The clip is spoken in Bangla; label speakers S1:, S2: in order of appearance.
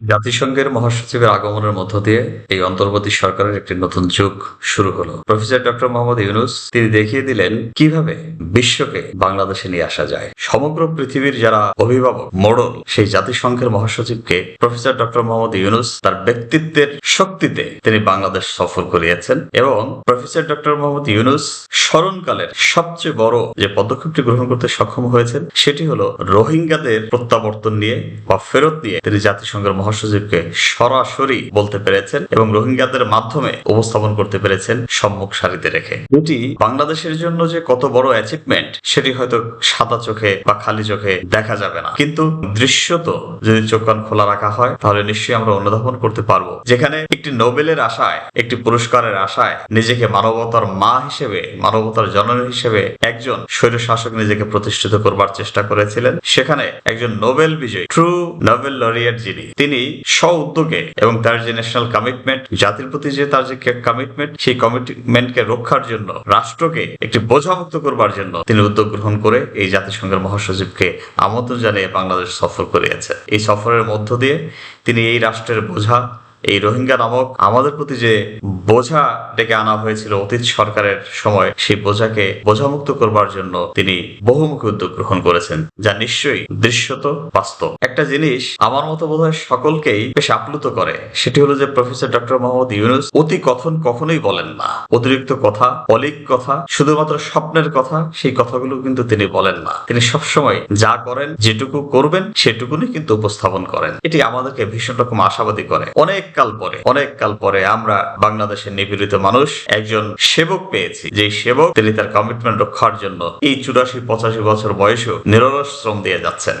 S1: জাতিসংঘের মহাসচিবের আগমনের মধ্য দিয়ে এই অন্তর্বর্তী সরকারের একটি নতুন যুগ শুরু হলো। প্রফেসর ডক্টর মোহাম্মদ ইউনুস, তিনি দেখিয়ে দিলেন কীভাবে বিশ্বকে বাংলাদেশে নিয়ে আসা যায়। সমগ্র পৃথিবীর যারা অভিভাবক, মোড়ল, সেই জাতিসংঘের মহাসচিবকে প্রফেসর ডক্টর মোহাম্মদ ইউনুস তার ব্যক্তিত্বের শক্তিতে তিনি বাংলাদেশ সফর করিয়েছেন এবং প্রফেসর ডক্টর মোহাম্মদ ইউনুস স্মরণকালের সবচেয়ে বড় যে পদক্ষেপটি গ্রহণ করতে সক্ষম হয়েছেন, সেটি হলো রোহিঙ্গাদের প্রত্যাবর্তন নিয়ে বা ফেরত নিয়ে তিনি জাতিসংঘের মহাসচিবকে সরাসরি বলতে পেরেছেন এবং রোহিঙ্গাদের মাধ্যমে উপস্থাপন করতে পেরেছেন সম্মুখ সারিতে রেখে। এটি বাংলাদেশের জন্য যে কত বড় অ্যাচিভমেন্ট সেটি হয়তো সাদা চোখে বা খালি চোখে দেখা যাবে না। কিন্তু দৃশ্যত যদি চোখ কান খোলা রাখা হয়, তাহলে নিশ্চয়ই আমরা অনুধাবন করতে পারব। যেখানে একটি নোবেলের আশায়, একটি পুরস্কারের আশায় নিজেকে মানবতার মা হিসেবে, মানবতার জননী হিসেবে একজন স্বৈর শাসক নিজেকে প্রতিষ্ঠিত করবার চেষ্টা করেছিলেন। সেখানে একজন নোবেল বিজয়ী ট্রু নোবেল লরিয়েট যিনি, তিনি স্ব উদ্যোগে এবং তার যে ন্যাশনাল কমিটমেন্ট জাতির প্রতি যে তার যে কমিটমেন্ট সেই কমিটমেন্টকে রক্ষার জন্য, রাষ্ট্রকে একটি বোঝামুক্ত করবার জন্য তিনি উদ্যোগ গ্রহণ করে এই জাতিসংঘের মহাসচিবকে আমন্ত্রণ জানিয়ে বাংলাদেশ সফর করিয়েছে। এই সফরের মধ্য দিয়ে তিনি এই রাষ্ট্রের বোঝা, এই রোহিঙ্গা নামক আমাদের প্রতি যে বোঝা ডেকে আনা হয়েছিল অতীত সরকারের সময়। সেই বোঝাকে বোঝামুক্ত করবার জন্য তিনি বহুমুখী উদ্যোগ গ্রহণ করেছেন, যা নিশ্চয়ই দৃশ্যত বাস্তব। একটা জিনিস আমার মতো বোধ হয় সকলকেই বেশ আপ্লুত করে, সেটি হলো যে প্রফেসর ডক্টর মোহাম্মদ ইউনুস অতি কথন কখনোই বলেন না। অতিরিক্ত কথা, অলিক কথা, শুধুমাত্র স্বপ্নের কথা, সেই কথাগুলো কিন্তু তিনি বলেন না। তিনি সবসময় যা করেন, যেটুকু করবেন, সেটুকুনি কিন্তু উপস্থাপন করেন। এটি আমাদেরকে ভীষণ রকম আশাবাদী করে। অনেক কাল পরে, অনেক কাল পরে আমরা বাংলাদেশের নিপীড়িত মানুষ একজন সেবক পেয়েছি। যে সেবক, তিনি তার কমিটমেন্ট রক্ষার জন্য এই চুরাশি পঁচাশি বছর বয়সেও নিরলস শ্রম দিয়ে যাচ্ছেন।